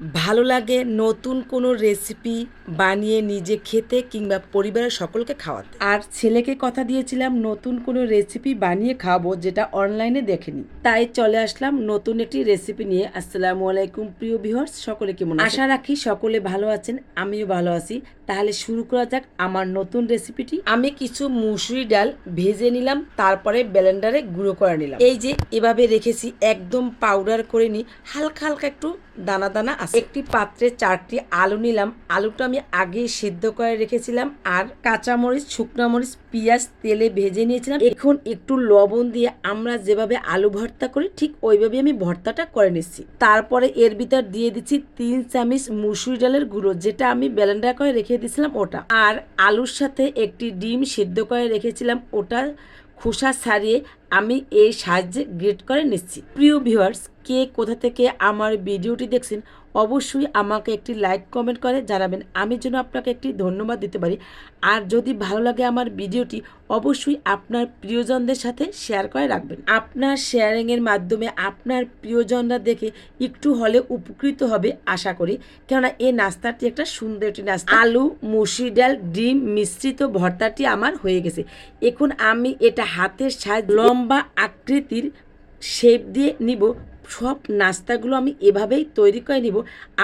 ভালো লাগে নতুন কোনো রেসিপি বানিয়ে নিজে খেতে কিংবা পরিবারের সকলকে খাওয়াতে। আর ছেলেকে কথা দিয়েছিলাম, নতুন কোনো রেসিপি বানিয়ে খাওয়াবো যেটা অনলাইনে দেখেনি। তাই চলে আসলাম নতুন একটি রেসিপি নিয়ে। আসসালামু আলাইকুম প্রিয় ভিউয়ার্স সকলে কেমন? আশা রাখি সকলে ভালো আছেন, আমিও ভালো আছি। তাহলে শুরু করা যাক আমার নতুন রেসিপিটি আমি কিছু মুসুরি ডাল ভেজে নিলাম, তারপরে ব্লেন্ডারে গুঁড়ো করে নিলাম। এই যে, এভাবে রেখেছি, একদম পাউডার করে নি, হালকা হালকা একটু দানা দানা আছে। একটি পাত্রে চারটি আলু নিলাম, আলুটা আমি আগে সিদ্ধ করে রেখেছিলাম, আর কাঁচামরিচ, শুকনো মরিচ পেঁয়াজ তেলে ভেজে নিয়েছিলাম। এখন একটু লবণ দিয়ে আমরা যেভাবে আলু ভর্তা করি, ঠিক ওইভাবে আমি ভর্তাটা করে নিচ্ছি। তারপরে এর ভিতর দিয়ে দিচ্ছি তিন চামচ মুসুরি ডালের গুঁড়ো, যেটা আমি ব্লেন্ডার করে রেখে দিয়েছিলাম ওটা। আর আলুর সাথে একটি ডিম সিদ্ধ করে রেখেছিলাম, ওটা খোসা ছাড়িয়ে আমি এই সাহায্যে গ্রেট করে নিচ্ছি। প্রিয় ভিউয়ার্স, কে কোথা থেকে আমার ভিডিওটি দেখছেন অবশ্যই আমাকে একটি লাইক কমেন্ট করে জানাবেন। আমি যেন আপনাকে একটি ধন্যবাদ দিতে পারি। আর যদি ভালো লাগে আমার ভিডিওটি, অবশ্যই আপনার প্রিয়জনদের সাথে শেয়ার করে রাখবেন। আপনার শেয়ারিংয়ের মাধ্যমে আপনার প্রিয়জনরা দেখে একটু হলে উপকৃত হবে আশা করি। কেননা এই নাস্তাটি একটা সুন্দর একটি নাস্তা। আলু, মুসুরি ডাল, ডিম মিশ্রিত ভর্তাটি আমার হয়ে গেছে। এখন আমি এটা হাতের সাহায্যে লম্বা আকৃতির শেপ দিয়ে নিব। সব নাস্তাগুলো আমি এভাবেই তৈরি করে নিব।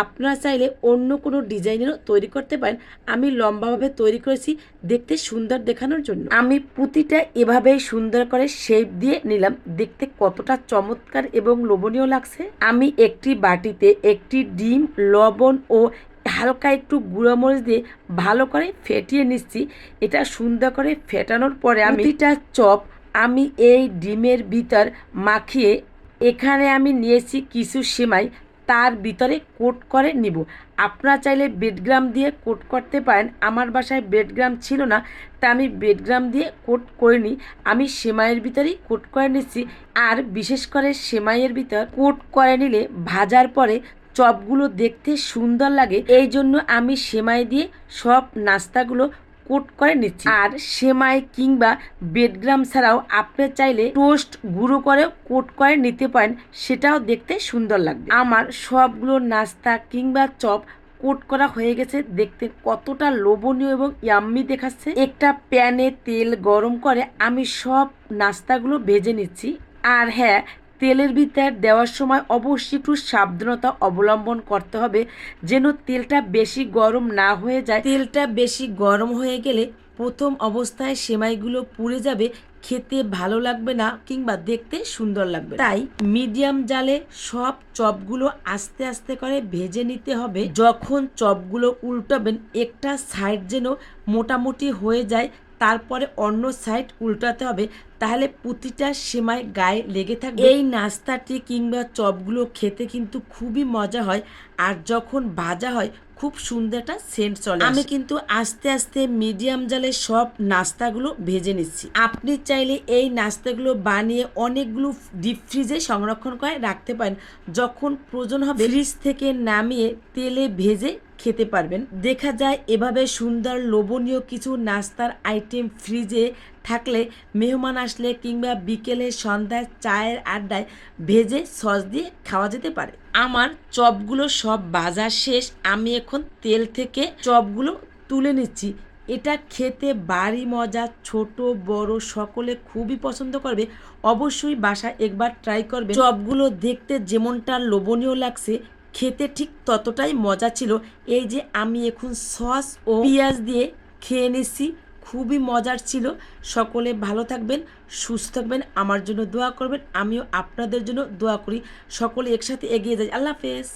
আপনারা চাইলে অন্য কোনো ডিজাইনেরও তৈরি করতে পারেন। আমি লম্বাভাবে তৈরি করেছি দেখতে সুন্দর দেখানোর জন্য। আমি পুঁতিটা এভাবেই সুন্দর করে শেপ দিয়ে নিলাম। দেখতে কতটা চমৎকার এবং লোভনীয় লাগছে। আমি একটি বাটিতে একটি ডিম লবণ ও হালকা একটু গুঁড়ো মরিচ দিয়ে ভালো করে ফেটিয়ে নিচ্ছি। এটা সুন্দর করে ফেটানোর পরে আমি এটা চপ আমি এই ডিমের ভিতর মাখিয়ে এখানে আমি নিয়েছি কিছু সেমাই, তার ভিতরে কোট করে নিব। আপনারা চাইলে বেডগ্রাম দিয়ে কোট করতে পারেন। আমার বাসায় বেডগ্রাম ছিল না, তা আমি বেডগ্রাম দিয়ে কোট করে নিই আমি সেমাইয়ের ভিতরেই কোট করে নিচ্ছি। আর বিশেষ করে সেমাইয়ের ভিতর কোট করে নিলে ভাজার পরে চপগুলো দেখতে সুন্দর লাগে। এই জন্য আমি সেমাই দিয়ে সব নাস্তাগুলো কোট করে নিচ্ছি। আর সেমাই কিংবা বেডগ্রাম ছাড়াও আপনি চাইলে টোস্ট গুঁড়ো করে কোট করে নিতে পারেন, সেটাও দেখতে সুন্দর লাগবে। আমার সবগুলো নাস্তা কিংবা চপ কোট করা হয়ে গেছে, দেখতে কতটা লোভনীয় এবং ইয়াম্মি দেখাচ্ছে। একটা প্যানে তেল গরম করে আমি সব নাস্তাগুলো ভেজে নিচ্ছি। আর হ্যাঁ তেলের ভিতর দেওয়ার সময় অবশ্যই একটু সাবধানতা অবলম্বন করতে হবে, যেন তেলটা বেশি গরম না হয়ে যায়। তেলটা বেশি গরম হয়ে গেলে প্রথম অবস্থায় সেমাইগুলো পুড়ে যাবে, খেতে ভালো লাগবে না কিংবা দেখতে সুন্দর লাগবে তাই মিডিয়াম জালে সব চপগুলো আস্তে আস্তে করে ভেজে নিতে হবে। যখন চপগুলো উল্টাবেন, একটা সাইড যেন মোটামুটি হয়ে যায় তারপরে অন্য সাইড উল্টাতে হবে তাহলে প্রতিটা সেমাই গায়ে লেগে থাকবে। এই নাস্তাটি কিংবা চপগুলো খেতে কিন্তু খুবই মজা হয় আর যখন ভাজা হয় খুব সুন্দর একটা সেন্ট চলে আমি কিন্তু আস্তে আস্তে মিডিয়াম জালে সব নাস্তাগুলো ভেজে নিচ্ছি। আপনি চাইলে এই নাস্তাগুলো বানিয়ে অনেকগুলো ডিপ ফ্রিজে সংরক্ষণ করে রাখতে পারেন। যখন প্রয়োজন হবে ফ্রিজ থেকে নামিয়ে তেলে ভেজে খেতে পারবেন। দেখা যায় এভাবে সুন্দর লোভনীয় কিছু নাস্তার আইটেম ফ্রিজে থাকলে মেহমান আসলে কিংবা বিকেলে সন্ধ্যায় চায়ের আড্ডায় ভেজে সস দিয়ে খাওয়া যেতে পারে। আমার চপগুলো সব বাজার শেষ। আমি এখন তেল থেকে চপগুলো তুলে নিচ্ছি। এটা খেতে বাড়ি মজা। ছোট, বড়, সকলে খুবই পছন্দ করবে। অবশ্যই বাসা একবার ট্রাই করবে চপগুলো দেখতে যেমনটা লোভনীয় লাগছে খেতে ঠিক ততটাই মজা ছিল। এই যে আমি এখন সস ও পেঁয়াজ দিয়ে খেয়ে নিচ্ছি, খুবই মজার ছিল। সকলে ভালো থাকবেন, সুস্থ থাকবেন, আমার জন্য দোয়া করবেন, আমিও আপনাদের জন্য দোয়া করি। সকলে একসাথে এগিয়ে যাই। আল্লাহ হাফেজ।